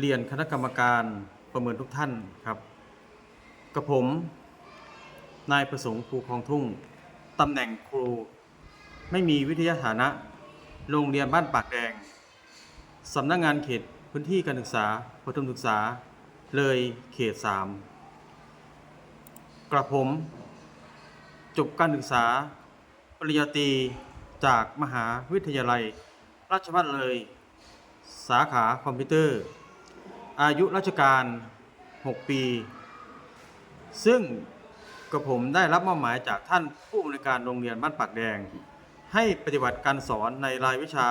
เรียนคณะกรรมการประเมินทุกท่านครับกับผม นายประสงค์ภูคลองทุ่งตำแหน่งครู ไม่มีวิทยาฐานะ โรงเรียนบ้านปากแดงสำนักงงานเขตพื้นที่การศึกษาประถมศึกษา เลยเขต 3 กระผม จบการศึกษา ปริญญาตรีจากมหาวิทยาลัย ราชภัฏเลย สาขาคอมพิวเตอร์ อายุราชการ 6 ปี ซึ่งกระผมได้รับมอบหมายจากท่านผู้อำนวยการโรงเรียนบ้านปากแดง ให้ปฏิบัติการสอนในรายวิชา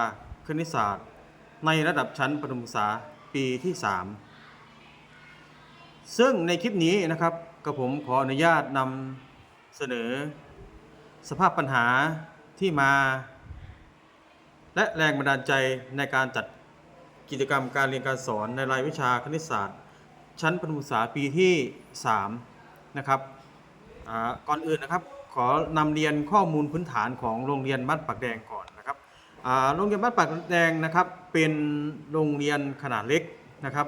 คณิตศาสตร์ ในระดับชั้นประถมศึกษาปีที่ 3 ซึ่งในคลิปนี้นะครับกระผมขออนุญาตนำเสนอ สภาพปัญหาที่มา และแรงบันดาลใจในการจัด กิจกรรมการเรียนการสอนในรายวิชาคณิตศาสตร์ ชั้นประถมศึกษาปีที่3นะครับก่อนอื่นนะครับขอนำเรียนข้อมูลพื้นฐานของโรงเรียนบ้านปากแดงก่อนนะครับโรงเรียนบ้านปากแดงนะครับเป็นโรงเรียนขนาดเล็กนะครับ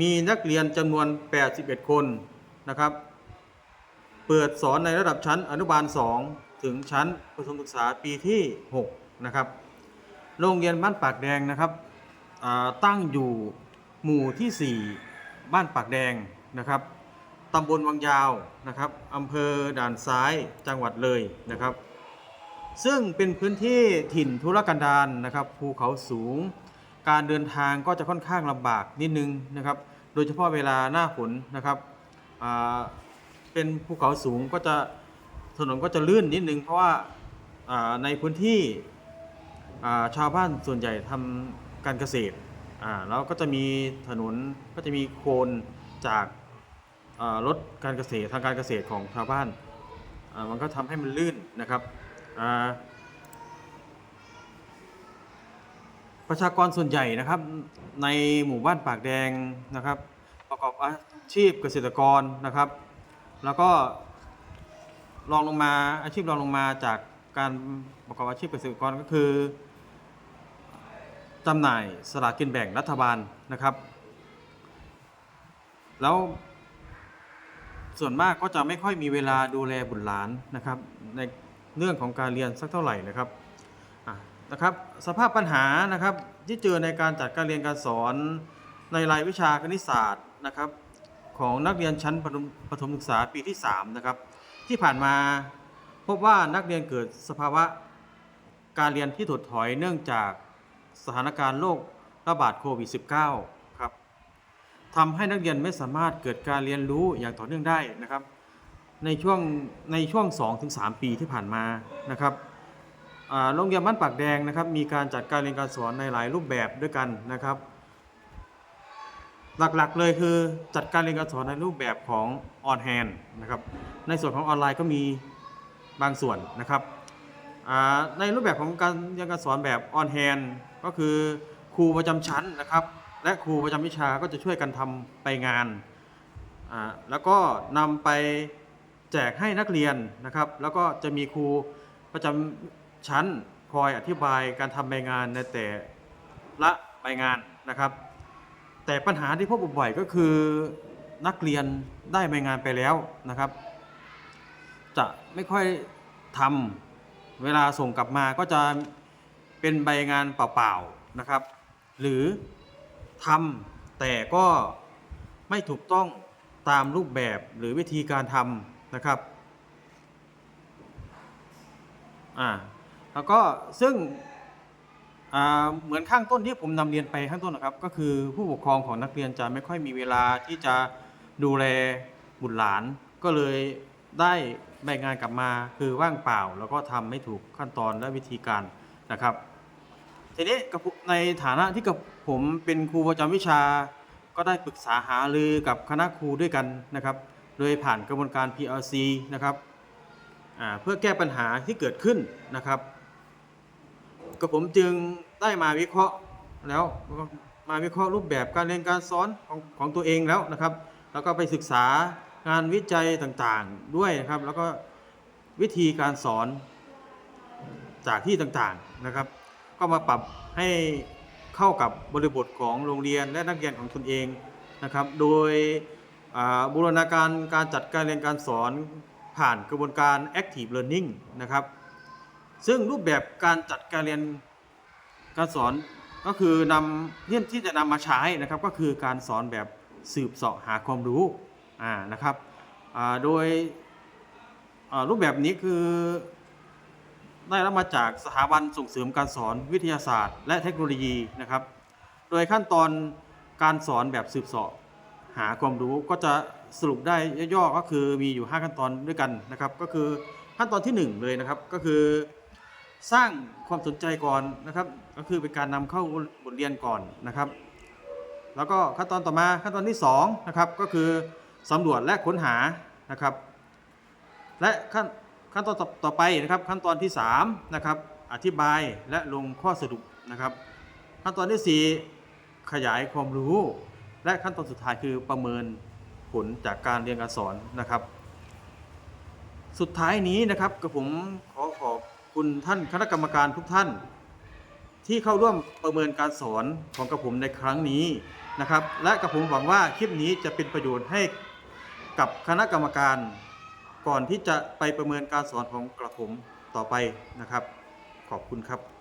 มีนักเรียนจำนวน 81 คนนะครับ เปิดสอนในระดับชั้นอนุบาล 2 ถึงชั้นประถมศึกษาปีที่ 6 นะครับ โรงเรียนบ้านปากแดงนะครับตั้งอยู่หมู่ที่ 4 บ้านปากแดงนะครับตำบลวังยาวนะครับอำเภอด่านซ้ายจังหวัดเลยนะครับ ซึ่งเป็นพื้นที่ถิ่นธุรกันดารนะครับ ภูเขาสูง การเดินทางก็จะค่อนข้างลำบากนิดนึงนะครับ โดยเฉพาะเวลาหน้าฝนนะครับเป็นภูเขาสูงก็จะถนนก็จะลื่นนิดนึง เพราะว่าในพื้นที่ ชาวบ้านส่วนใหญ่ทำการเกษตรอ่าแล้วก็จะมีถนนก็จะมีโคลนจากรถการเกษตรทางการเกษตรของชาวบ้านมันก็ทำให้มันลื่นนะครับประชากรส่วนใหญ่นะครับในหมู่บ้านปากแดงนะครับ ประกอบอาชีพเกษตรกรนะครับ แล้วก็รองลงมาอาชีพรองลงมาจากการประกอบอาชีพเกษตรกรก็คือ จำหน่ายสลากกินแบ่งรัฐบาลนะครับ แล้วส่วนมากก็จะไม่ค่อยมีเวลาดูแลบุตรหลานนะครับ ในเรื่องของการเรียนสักเท่าไหร่นะครับนะครับ สภาพปัญหานะครับที่เจอในการจัดการเรียนการสอนในรายวิชาคณิตศาสตร์นะครับ ของนักเรียนชั้นประถมประถมศึกษาปีที่3นะครับที่ผ่านมาพบว่านักเรียนเกิดสภาวะการเรียนที่ถดถอยเนื่องจาก สถานการณ์โรคระบาดโควิด -19 ครับทำให้นักเรียนไม่สามารถเกิดการเรียนรู้อย่างต่อเนื่องได้นะครับ ในช่วงในช่วง 2-3 ปีที่ผ่านมานะครับโรงเรียนบ้านปากแดงนะครับ มีการจัดการเรียนการสอนในหลายรูปแบบด้วยกันนะครับ หลักๆเลยคือจัดการเรียนการสอนในรูปแบบของออนแฮนนะครับ ในส่วนของออนไลน์ก็มีบางส่วนนะครับ ในรูปแบบของการเรียนการสอนแบบออนแฮนก็คือครูประจำชั้นนะครับ และครูประจำวิชาก็จะช่วยกันทำไปงาน แล้วก็นำไปแจกให้นักเรียนนะครับ แล้วก็จะมีครูประจำชั้นคอยอธิบายการทำใบงานในแต่ละใบงานนะครับ แต่ปัญหาที่พบบ่อยก็คือนักเรียนได้ใบงานไปแล้วนะครับ จะไม่ค่อยทำ เวลาส่งกลับมาก็จะเป็นใบงานเปล่าๆนะครับ หรือทำแต่ก็ไม่ถูกต้องตามรูปแบบหรือวิธีการทำนะครับอ่าแล้วก็ซึ่งอ่าเหมือนข้างต้นที่ผมนำเรียนไปข้างต้นนะครับ ก็คือผู้ปกครองของนักเรียนจะไม่ค่อยมีเวลาที่จะดูแลบุตรหลาน ก็เลยได้ ใบงานกลับมาคือว่างเปล่า แล้วก็ทำไม่ถูกขั้นตอนและวิธีการนะครับ ทีนี้ในฐานะที่กับผมเป็นครูประจำวิชา ก็ได้ปรึกษาหารือกับคณะครูด้วยกันนะครับ โดยผ่านกระบวนการ PLC นะครับเพื่อแก้ปัญหาที่เกิดขึ้นนะครับกับผมจึงได้มาวิเคราะห์แล้วมาวิเคราะห์รูปแบบการเรียนการสอนของของตัวเองแล้วนะครับ แล้วก็ไปศึกษา งานวิจัยต่างๆด้วยนะครับ แล้วก็วิธีการสอนจากที่ต่างๆนะครับ ก็มาปรับให้เข้ากับบริบทของโรงเรียนและนักเรียนของตนเองนะครับ โดยบูรณาการการจัดการเรียนการสอนผ่านกระบวนการ active learning นะครับ ซึ่งรูปแบบการจัดการเรียนการสอนก็คือนำเรื่องที่จะนำมาใช้นะครับ ก็คือการสอนแบบสืบเสาะหาความรู้ อ่านะครับอ่าโดยอ่ารูปแบบนี้คือได้รับมาจากสถาบันส่งเสริมการสอนวิทยาศาสตร์ และเทคโนโลยีนะครับ โดยขั้นตอนการสอนแบบสืบเสาะหาความรู้ก็จะสรุปได้ย่อๆก็คือมีอยู่ 5 ขั้นตอนด้วยกันนะครับ ก็คือขั้นตอนทีหนึ่1 เลยนะครับ ก็คือสร้างความสนใจก่อนนะครับ ก็คือเป็นการนำเข้าบทเรียนก่อนนะครับ แล้วก็ขั้นตอนต่อมาขั้นตอนที่2นะครับก็คือ สำรวจและค้นหานะครับ และขั้นขั้นตอนต่อต่อไปนะครับ ขั้นตอนที่3นะครับอธิบายและลงข้อสรุปนะครับ ขั้นตอนทีสี่ 4 ขยายความรู้ และขั้นตอนสุดท้ายคือประเมินผลจากการเรียนการสอนนะครับ สุดท้ายนี้นะครับกับผมขอขอบคุณท่านคณะกรรมการทุกท่าน ที่เข้าร่วมประเมินการสอนของกระผมในครั้งนี้นะครับ และกระผมหวังว่าคลิปนี้จะเป็นประโยชน์ให้ กับคณะกรรมการ ก่อนที่จะไปประเมินการสอนของกระผมต่อไปนะครับ ขอบคุณครับ